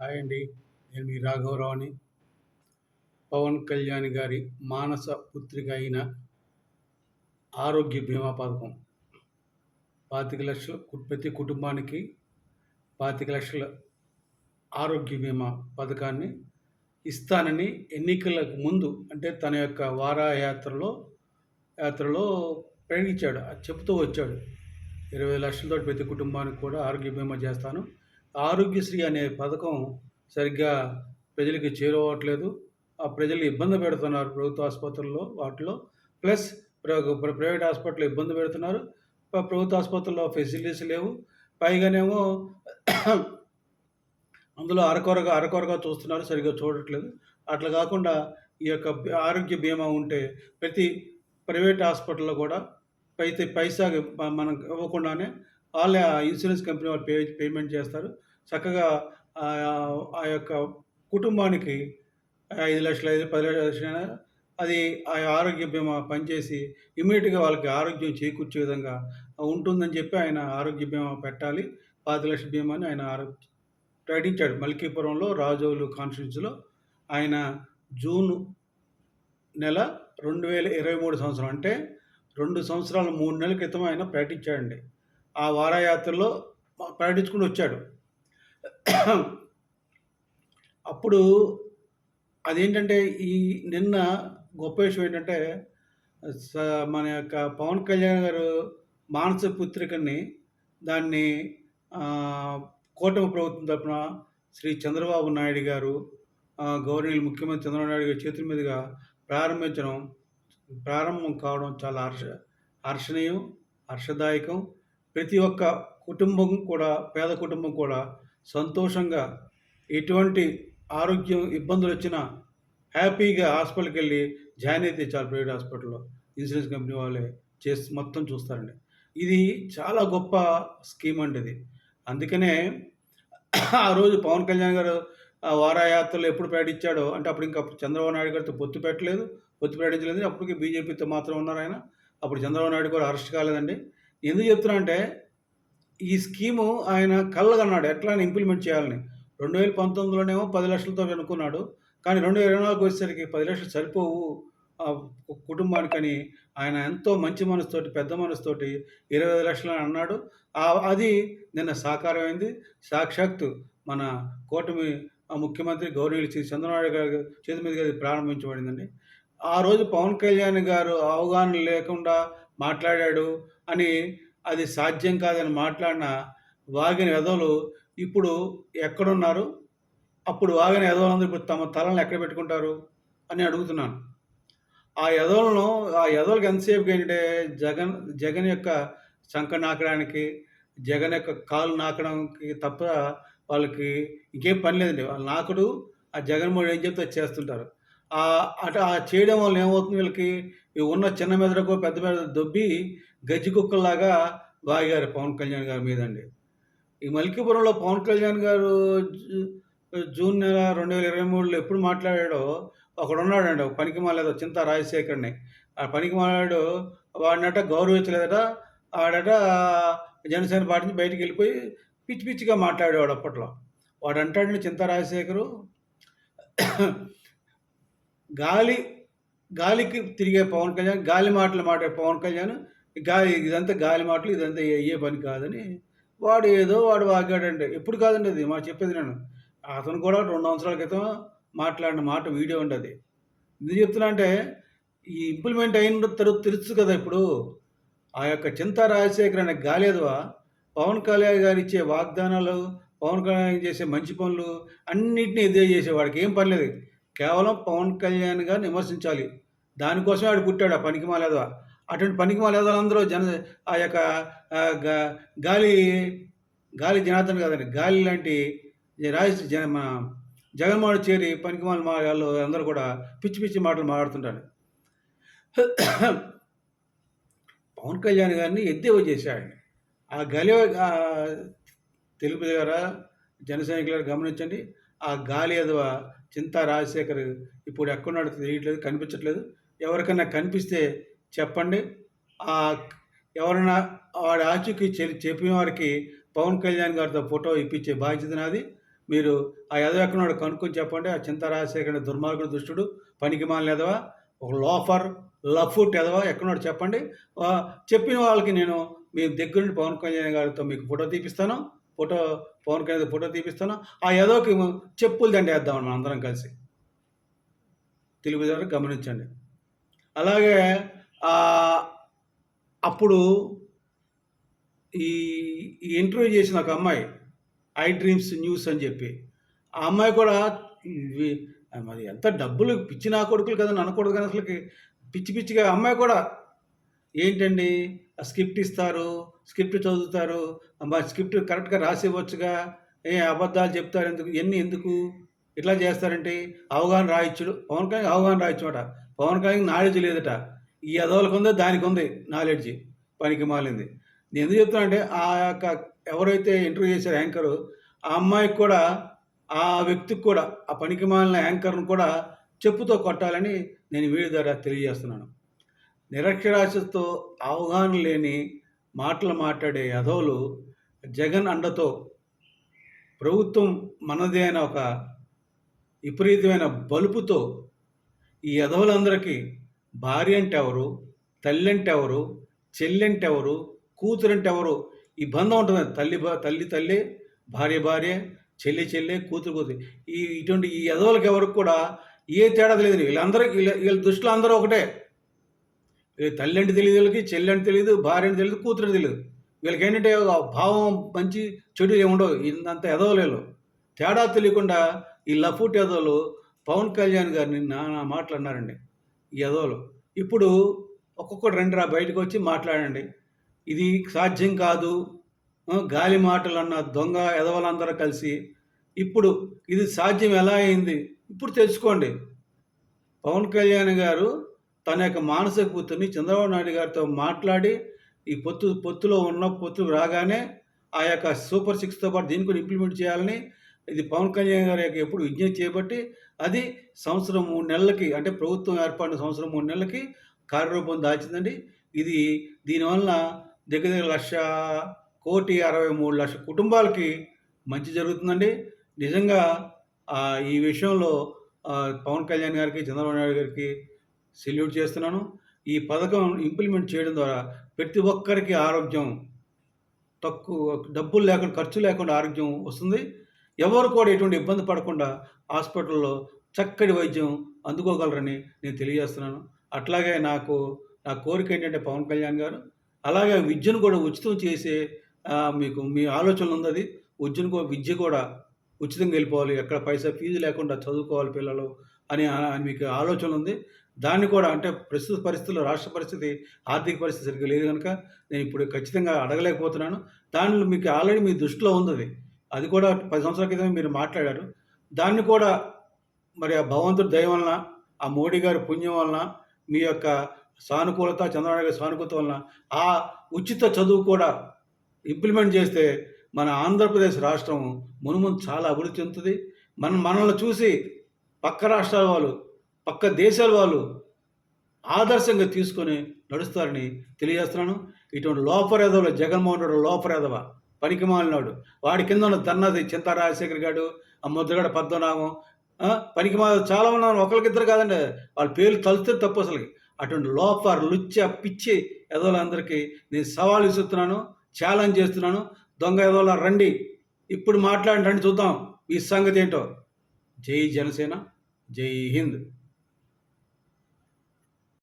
Hi అండి. నేను మీ రాఘవరావుని. పవన్ కళ్యాణ్ గారి మానస పుత్రిక అయిన ఆరోగ్య బీమా పథకం. పాతిక లక్షల ప్రతి కుటుంబానికి పాతిక లక్షల ఆరోగ్య బీమా పథకాన్ని ఇస్తానని ఎన్నికలకు ముందు అంటే తన యొక్క వారా యాత్రలో యాత్రలో ప్రకటించాడు అది చెప్తూ వచ్చాడు. ఇరవై లక్షలతో ప్రతి కుటుంబానికి కూడా ఆరోగ్య బీమా చేస్తాను. ఆరోగ్యశ్రీ అనే పథకం సరిగ్గా ప్రజలకి చేరువట్లేదు ఆ ప్రజలు ఇబ్బంది పెడుతున్నారు ప్రభుత్వ ఆసుపత్రుల్లో వాటిలో. ప్లస్ ప్రైవేట్ హాస్పిటల్ ఇబ్బంది పెడుతున్నారు. ప్రభుత్వ ఆసుపత్రుల్లో ఫెసిలిటీస్ లేవు. పైగానేమో అందులో అరకొరగా అరకొరగా చూస్తున్నారు. సరిగ్గా చూడట్లేదు. అట్లా కాకుండా ఈ యొక్క ఆరోగ్య బీమా ఉంటే ప్రతి ప్రైవేట్ హాస్పిటల్లో కూడా పైతే పైసా మనం ఇవ్వకుండానే వాళ్ళే ఆ ఇన్సూరెన్స్ కంపెనీ వాళ్ళు పే పేమెంట్ చేస్తారు. చక్కగా ఆ యొక్క కుటుంబానికి ఐదు లక్షలు ఐదు పది లక్షలు అది ఆ ఆరోగ్య బీమా పనిచేసి ఇమీడియట్గా వాళ్ళకి ఆరోగ్యం చేకూర్చే విధంగా ఉంటుందని చెప్పి ఆయన ఆరోగ్య బీమా పెట్టాలి. పాతి లక్షల బీమాని ఆయన ప్రకటించాడు. మల్కీపురంలో రాజోలు కాన్స్టిట్యూన్సీలో ఆయన జూన్ నెల రెండు వేల ఇరవై మూడు సంవత్సరం అంటే రెండు సంవత్సరాల మూడు నెలల క్రితం ఆయన ప్రకటించాడండి. ఆ వారాయాత్రలో పర్యటించుకుని వచ్చాడు. అప్పుడు అదేంటంటే ఈ నిన్న గొప్ప విషయం ఏంటంటే స- మన యొక్క పవన్ కళ్యాణ్ గారు మానస పుత్రికని దాన్ని కూటమి ప్రభుత్వం తరపున శ్రీ చంద్రబాబు నాయుడు గారు ఆ, ముఖ్యమంత్రి చంద్రబాబు నాయుడు గారి చేతుల మీదుగా ప్రారంభించడం ప్రారంభం కావడం చాలా హర్ష హర్షణీయం హర్షదాయకం. ప్రతి ఒక్క కుటుంబం కూడా పేద కుటుంబం కూడా సంతోషంగా ఎటువంటి ఆరోగ్యం ఇబ్బందులు వచ్చినా హ్యాపీగా హాస్పిటల్కి వెళ్ళి జాయిన్ అయితే చాలు ప్రైవేట్ హాస్పిటల్లో. ఇన్సూరెన్స్ కంపెనీ వాళ్ళే చేసి మొత్తం చూస్తారండి. ఇది చాలా గొప్ప స్కీమ్ అండి ఇది. అందుకనే ఆ రోజు పవన్ కళ్యాణ్ గారు ఆ వారాయాత్రలో ఎప్పుడు ప్రకటించాడో అంటే అప్పుడు ఇంకా చంద్రబాబు నాయుడు గారితో పొత్తు పెట్టలేదు పొత్తు ప్రకటించలేదు. అప్పటికి బీజేపీతో మాత్రం ఉన్నారు ఆయన. అప్పుడు చంద్రబాబు నాయుడు కూడా అరెస్ట్ కాలేదండి. ఎందుకు చెప్తున్నా అంటే ఈ స్కీము ఆయన కళ్ళగన్నాడు. ఎట్లా ఇంప్లిమెంట్ చేయాలని? రెండు వేల పంతొమ్మిదిలోనేమో పది లక్షలతో అనుకున్నాడు. కానీ రెండు వేల ఇరవై నాలుగు వచ్చేసరికి పది లక్షలు సరిపోవు. కుటుంబానికని ఆయన ఎంతో మంచి మనసుతోటి పెద్ద మనసుతోటి ఇరవై ఐదు లక్షలు అని అన్నాడు. అది నిన్న సాకారమైంది. సాక్షాత్తు మన కూటమి ముఖ్యమంత్రి గౌరవనీయులు శ్రీ చంద్రబాబు గారి చేతి మీదుగా అది ప్రారంభించబడిందండి. ఆ రోజు పవన్ కళ్యాణ్ గారు అవగాహన లేకుండా మాట్లాడాడు. అని అది సాధ్యం కాదని మాట్లాడిన వాగిన వెధవులు ఇప్పుడు ఎక్కడున్నారు? అప్పుడు వాగిన ఎదవలందరూ ఇప్పుడు తమ తలను ఎక్కడ పెట్టుకుంటారు? అని అడుగుతున్నాను. ఆ ఎదవలను ఆ ఎదవలకు ఎంతసేపు ఏంటంటే జగన్ జగన్ యొక్క శంఖ నాకడానికి జగన్ యొక్క కాలు నాకడానికి తప్ప వాళ్ళకి ఇంకేం పని లేదండి. వాళ్ళు నాకుడు ఆ జగన్మోహన్ ఏం చెప్తే చేస్తుంటారు. ఆ అటు ఆ చేయడం వల్ల ఏమవుతుంది వీళ్ళకి? ఉన్న చిన్న మెదడుకో పెద్ద మెదడు దొబ్బి గజ్జి కుక్కల్లాగా వాగారు పవన్ కళ్యాణ్ గారి మీద అండి ఈ మల్కీపురంలో పవన్ కళ్యాణ్ గారు జూన్ నెల రెండు వేల ఇరవై మూడులో ఎప్పుడు మాట్లాడాడో ఒకడు ఉన్నాడండి ఒక పనికి మాలేదు చింత రాజశేఖర్ని. ఆ పనికి మాలాడు వాడినట గౌరవించలేదట ఆడట జనసేన పార్టీ నుంచి బయటికి వెళ్ళిపోయి పిచ్చి పిచ్చిగా మాట్లాడేవాడు అప్పట్లో. వాడు అంటాడండి చింత రాజశేఖరు గాలి గాలికి తిరిగే పవన్ కళ్యాణ్ గాలి మాటలు మాట్లాడే పవన్ కళ్యాణ్ గాలి ఇదంతా గాలి మాటలు ఇదంతా అయ్యే పని కాదని వాడు ఏదో వాడు వాగాడండి ఎప్పుడు కాదండి అది మా చెప్పేది నేను. అతను కూడా రెండు సంవత్సరాల క్రితం మాట్లాడిన మాట వీడియో ఉండదు. ఎందుకు చెప్తున్నా అంటే ఈ ఇంప్లిమెంట్ అయిన తర్వాత తెలుసు కదా ఇప్పుడు. ఆ యొక్క చింతా రాజశేఖర్ అనే గాలేదవా పవన్ కళ్యాణ్ గారు ఇచ్చే వాగ్దానాలు పవన్ కళ్యాణ్ చేసే మంచి పనులు అన్నింటినీ ఎదురు చేసేవాడికి ఏం పర్లేదు కేవలం పవన్ కళ్యాణ్ గారిని విమర్శించాలి. దానికోసమే వాడు పుట్టాడు ఆ పనికి మాలేదవా. అటువంటి పనికి వాళ్ళందరూ జన ఆ యొక్క గాలి గాలి జనార్దన్ కాదండి గాలి లాంటి రాజ జన మన జగన్మోహన్ చేరి పనికి వాళ్ళు అందరూ కూడా పిచ్చి పిచ్చి మాటలు మాట్లాడుతుంటారు. పవన్ కళ్యాణ్ గారిని ఎద్దేవో చేశాడు. ఆ గాలి తెలుపు తెలుగు గారా జన సైనికులు గమనించండి. ఆ గాలి ఎదవ చింతా రాజశేఖర్ ఇప్పుడు ఎక్కడున్నాడో తెలియట్లేదు కనిపించట్లేదు. ఎవరికైనా కనిపిస్తే చెప్పండి. ఎవరైనా వాడి ఆచూకీ చె- చెప్పిన వారికి పవన్ కళ్యాణ్ గారితో ఫోటో ఇప్పించే బాధ్యత నాది. మీరు ఆ ఎదవ ఎక్కడున్నాడు కనుక్కొని చెప్పండి. ఆ చింత రాజశేఖర దుర్మార్గుడు దుష్టుడు పనికిమాలిన ఎదవ ఒక లోఫర్ లఫుట్ ఎదవ ఎక్కడున్నాడు చెప్పండి. చెప్పిన వాళ్ళకి నేను మీ దగ్గరుండి పవన్ కళ్యాణ్ గారితో మీకు ఫోటో తీపిస్తాను. ఫోటో పవన్ కళ్యాణ్ ఫోటో తీపిస్తాను. ఆ ఎదవకి చెప్పులు దండేద్దాం మనం అందరం కలిసి. తెలుగుదారు గమనించండి. అలాగే అప్పుడు ఈ ఈ ఇంటర్వ్యూ చేసిన ఒక అమ్మాయి ఐ డ్రీమ్స్ న్యూస్ అని చెప్పి. ఆ అమ్మాయి కూడా మరి ఎంత డబ్బులు పిచ్చి నా కొడుకులు కదా అనకూడదు కానీ అసలు పిచ్చి పిచ్చిగా అమ్మాయి కూడా ఏంటండి ఆ స్క్రిప్ట్ ఇస్తారు స్క్రిప్ట్ చదువుతారు మా స్క్రిప్ట్ కరెక్ట్గా రాసి ఇవ్వచ్చుగా ఏ అబద్ధాలు చెప్తారు ఎందుకు ఎన్ని ఎందుకు ఇట్లా చేస్తారంటే అవగాహన రాయించుడు పవన్ కళ్యాణ్ అవగాహన రాయిచ్చోట పవన్ కళ్యాణ్ నాలెడ్జ్ లేదట. ఈ అదవులకు ఉందో దానికి ఉంది నాలెడ్జ్ పనికి మాలింది. నేను ఎందుకు చెప్తున్నా అంటే ఆ యొక్క ఎవరైతే ఇంటర్వ్యూ చేశారు యాంకరు ఆ అమ్మాయికి కూడా ఆ వ్యక్తికి కూడా ఆ పనికి మాలిన యాంకర్ను కూడా చెప్పుతో కొట్టాలని నేను వీడియో ద్వారా తెలియజేస్తున్నాను. నిరక్షరాస్యతతో అవగాహన లేని మాటలు మాట్లాడే యదవులు జగన్ అండతో ప్రభుత్వం మనదే అయిన ఒక విపరీతమైన బలుపుతో ఈ యదవులందరికీ భార్య అంటే ఎవరు తల్లి అంటే ఎవరు చెల్లి అంటే ఎవరు కూతురు అంటే ఎవరు ఈ బంధం ఉంటుంది. తల్లి తల్లి తల్లి భార్య భార్య చెల్లి చెల్లి కూతురు కూతురు. ఈ ఇటువంటి ఈ యదవులకి ఎవరికి కూడా ఏ తేడా తెలియదు వీళ్ళందరూ వీళ్ళ వీళ్ళ దృష్టిలో అందరూ ఒకటే. తల్లి అంటే తెలియదు వీళ్ళకి చెల్లి అంటే తెలియదు భార్య అంటే తెలియదు కూతురు తెలియదు. వీళ్ళకి ఏంటంటే భావం మంచి చెడు ఏముండవు ఇంత ఎదవలేలు తేడా తెలియకుండా ఈ లఫూట్ ఎదవలు పవన్ కళ్యాణ్ గారిని నానా మాట్లాడినారండి యదోలు. ఎదవలు ఇప్పుడు ఒక్కొక్కటి రెండు రా బయటకు వచ్చి మాట్లాడండి. ఇది సాధ్యం కాదు. గాలి మాటలు అన్న దొంగ ఎదవలందరూ కలిసి ఇప్పుడు ఇది సాధ్యం ఎలా అయింది? ఇప్పుడు తెలుసుకోండి. పవన్ కళ్యాణ్ గారు తన యొక్క మానసిక పుత్రుని చంద్రబాబు నాయుడు గారితో మాట్లాడి ఈ పొత్తు పొత్తులో ఉన్న పొత్తు రాగానే ఆ యొక్క సూపర్ సిక్స్తో పాటు దీన్ని కూడా ఇంప్లిమెంట్ చేయాలని ఇది పవన్ కళ్యాణ్ గారి యొక్క ఎప్పుడు విజ్ఞప్తి చేపట్టి అది సంవత్సరం మూడు నెలలకి అంటే ప్రభుత్వం ఏర్పడిన సంవత్సరం మూడు నెలలకి కార్యరూపం దాల్చిందండి. ఇది దీనివల్ల దగ్గర దగ్గర లక్ష కోటి అరవై మూడు లక్ష కుటుంబాలకి మంచి జరుగుతుందండి. నిజంగా ఈ విషయంలో పవన్ కళ్యాణ్ గారికి చంద్రబాబు నాయుడు గారికి సెల్యూట్ చేస్తున్నాను. ఈ పథకం ఇంప్లిమెంట్ చేయడం ద్వారా ప్రతి ఒక్కరికి ఆరోగ్యం తక్కువ డబ్బులు లేకుండా ఖర్చు లేకుండా ఆరోగ్యం వస్తుంది. ఎవరు కూడా ఎటువంటి ఇబ్బంది పడకుండా హాస్పిటల్లో చక్కటి వైద్యం అందుకోగలరని నేను తెలియజేస్తున్నాను. అట్లాగే నాకు నా కోరిక ఏంటంటే పవన్ కళ్యాణ్ గారు అలాగే విద్యను కూడా ఉచితం చేసే మీకు మీ ఆలోచన ఉంది అది విద్యను కూడా విద్య కూడా ఉచితంగా వెళ్ళిపోవాలి. ఎక్కడ పైసా ఫీజు లేకుండా చదువుకోవాలి పిల్లలు అని అని మీకు ఆలోచన ఉంది. దాన్ని కూడా అంటే ప్రస్తుత పరిస్థితుల్లో రాష్ట్ర పరిస్థితి ఆర్థిక పరిస్థితి సరిగ్గా లేదు కనుక నేను ఇప్పుడు ఖచ్చితంగా అడగలేకపోతున్నాను. దానిలో మీకు ఆల్రెడీ మీ దృష్టిలో ఉంది అది కూడా పది సంవత్సరాల క్రితమే మీరు మాట్లాడారు. దాన్ని కూడా మరి ఆ భగవంతుడి దయ వలన ఆ మోడీ గారి పుణ్యం వలన మీ యొక్క సానుకూలత చంద్రబాబు గారి సానుకూలత వలన ఆ ఉచిత చదువు కూడా ఇంప్లిమెంట్ చేస్తే మన ఆంధ్రప్రదేశ్ రాష్ట్రం మునుముందు చాలా అభివృద్ధి చెందుతుంది. మనం మనల్ని చూసి పక్క రాష్ట్రాల వాళ్ళు పక్క దేశాల వాళ్ళు ఆదర్శంగా తీసుకొని నడుస్తారని తెలియజేస్తున్నాను. ఇటువంటి లోపరేదవులు జగన్మోహన్ రెడ్డి లోపరేదవ పనికిమాలినోడు. వాడి కింద ఉన్న దన్నది చింతా రాజశేఖర్ గారు ఆ ముద్రగడ పద్మనాభం పనికిమాల పనికి మా చాలా ఉన్నారు ఒకరికిద్దరు కాదండి. వాళ్ళ పేర్లు తలుస్తే తప్పు అసలు అటువంటి లోపర్ లుచ్చ పిచ్చి ఎదవలందరికీ నేను సవాల్ ఇస్తున్నాను ఛాలెంజ్ చేస్తున్నాను. దొంగ ఎదవల రండి. ఇప్పుడు మాట్లాడి రండి చూద్దాం. ఈ సంగతి ఏంటో? జై జనసేన జై హింద్.